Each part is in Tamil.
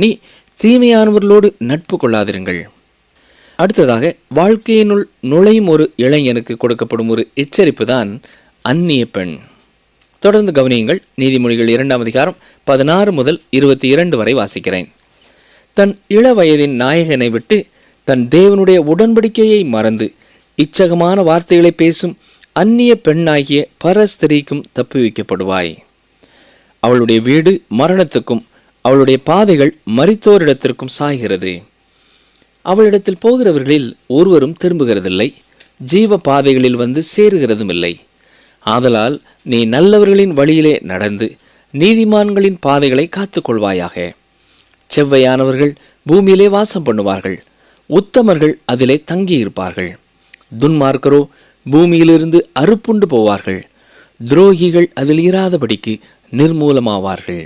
நீ தீமையானவர்களோடு நட்பு கொள்ளாதிருங்கள். அடுத்ததாக வாழ்க்கையினுள் நுழையும் ஒரு இளைஞனுக்கு கொடுக்கப்படும் ஒரு எச்சரிப்பு தான் அந்நிய பெண். தொடர்ந்து கவனியுங்கள் நீதிமொழிகள் இரண்டாம் அதிகாரம் பதினாறு முதல் இருபத்தி இரண்டு வரை வாசிக்கிறேன். தன் இள வயதின் நாயகனை விட்டு தன் தேவனுடைய உடன்படிக்கையை மறந்து இச்சகமான வார்த்தைகளை பேசும் அந்நிய பெண்ணாகிய பரஸ்திரீக்கும் தப்புவிக்கப்படுவாய். அவளுடைய வீடு மரணத்துக்கும் அவளுடைய பாதைகள் மறித்தோரிடத்திற்கும் சாய்கிறது. அவளிடத்தில் போகிறவர்களில் ஒருவரும் திரும்புகிறதில்லை. ஜீவ பாதைகளில் வந்து சேருகிறதும் இல்லை ஆதலால் நீ நல்லவர்களின் வழியிலே நடந்து நீதிமான்களின் பாதைகளை காத்துக்கொள்வாயாக. செவ்வையானவர்கள் பூமியிலே வாசம் பண்ணுவார்கள். உத்தமர்கள் அதிலே தங்கியிருப்பார்கள். துன்மார்க்கரோ பூமியிலிருந்து அறுப்புண்டு போவார்கள். துரோகிகள் அதில் இராதபடிக்கு நிர்மூலமாவார்கள்.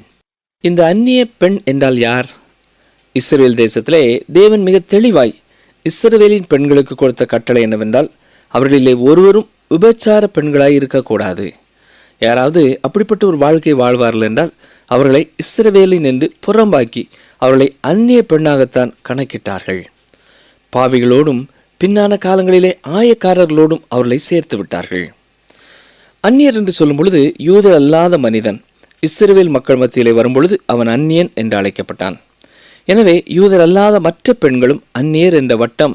இந்த அந்நிய பெண் என்றால் யார்? இஸ்ரேல் தேசத்திலே தேவன் மிக தெளிவாய் இஸ்ரவேலின் பெண்களுக்கு கொடுத்த கட்டளை என்னவென்றால் அவர்களிலே ஒருவரும் விபச்சார பெண்களாய் இருக்கக்கூடாது. யாராவது அப்படிப்பட்ட ஒரு வாழ்க்கை வாழ்வார்கள் என்றால் அவர்களை இஸ்ரவேலின் என்று புறம்பாக்கி அவர்களை அந்நிய பெண்ணாகத்தான் கணக்கிட்டார்கள். பாவிகளோடும் பின்னான காலங்களிலே ஆயக்காரர்களோடும் அவர்களை சேர்த்து விட்டார்கள். அந்நியர் என்று சொல்லும் பொழுது யூதர் அல்லாத மனிதன் இஸ்ரவேல் மக்கள் மத்தியிலே வரும்பொழுது அவன் அந்நியன் என்று அழைக்கப்பட்டான். எனவே யூதர் அல்லாத மற்ற பெண்களும் அந்நியர் என்ற வட்டம்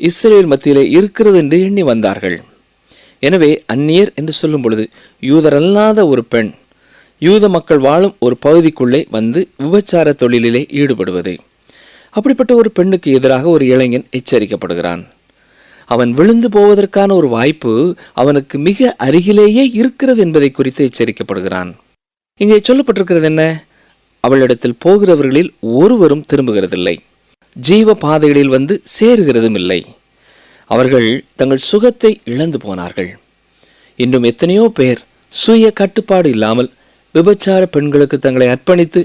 இஸ்ரேல் மத்தியிலே இருக்கிறது என்று எண்ணி வந்தார்கள். எனவே அந்நியர் என்று சொல்லும் பொழுது யூதர் அல்லாத ஒரு பெண் யூத மக்கள் வாழும் ஒரு பகுதிக்குள்ளே வந்து விபச்சார தொழிலிலே ஈடுபடுவது. அப்படிப்பட்ட ஒரு பெண்ணுக்கு எதிராக ஒரு இளைஞன் எச்சரிக்கப்படுகிறான். அவன் விழுந்து போவதற்கான ஒரு வாய்ப்பு அவனுக்கு மிக அருகிலேயே இருக்கிறது என்பதை குறித்து எச்சரிக்கப்படுகிறான். இங்கே சொல்லப்பட்டிருக்கிறது என்ன? அவளிடத்தில் போகிறவர்களில் ஒருவரும் திரும்புகிறதில்லை. ஜீவ பாதைகளில் வந்து சேருகிறதும் இல்லை. அவர்கள் தங்கள் சுகத்தை இழந்து போனார்கள். இன்னும் எத்தனையோ பேர் சுய கட்டுப்பாடு இல்லாமல் விபச்சார பெண்களுக்கு தங்களை அர்ப்பணித்து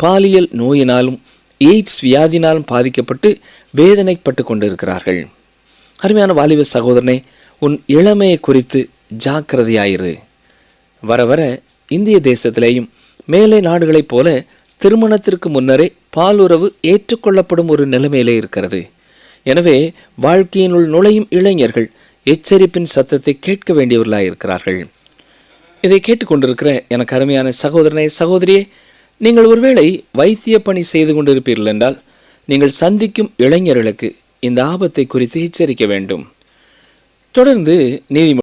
பாலியல் நோயினாலும் எய்ட்ஸ் வியாதினாலும் பாதிக்கப்பட்டு வேதனைப்பட்டு கொண்டிருக்கிறார்கள். அருமையான வாலிப சகோதரனே உன் இளமையை குறித்து ஜாக்கிரதையாயிரு. வர வர இந்திய தேசத்திலேயும் மேலை நாடுகளைப் போல திருமணத்திற்கு முன்னரே பாலுறவு ஏற்றுக்கொள்ளப்படும் ஒரு நிலைமையிலே இருக்கிறது. எனவே வாழ்க்கையினுள் நுழையும் இளைஞர்கள் எச்சரிப்பின் சத்தத்தை கேட்க வேண்டியவர்களாக இருக்கிறார்கள். இதை கேட்டுக்கொண்டிருக்கிற எனக்கு அருமையான சகோதரனே சகோதரியே நீங்கள் ஒருவேளை வைத்திய பணி செய்து கொண்டிருப்பீர்கள் என்றால் நீங்கள் சந்திக்கும் இளைஞர்களுக்கு இந்த ஆபத்தை குறித்து எச்சரிக்க வேண்டும். தொடர்ந்து நீதிமன்ற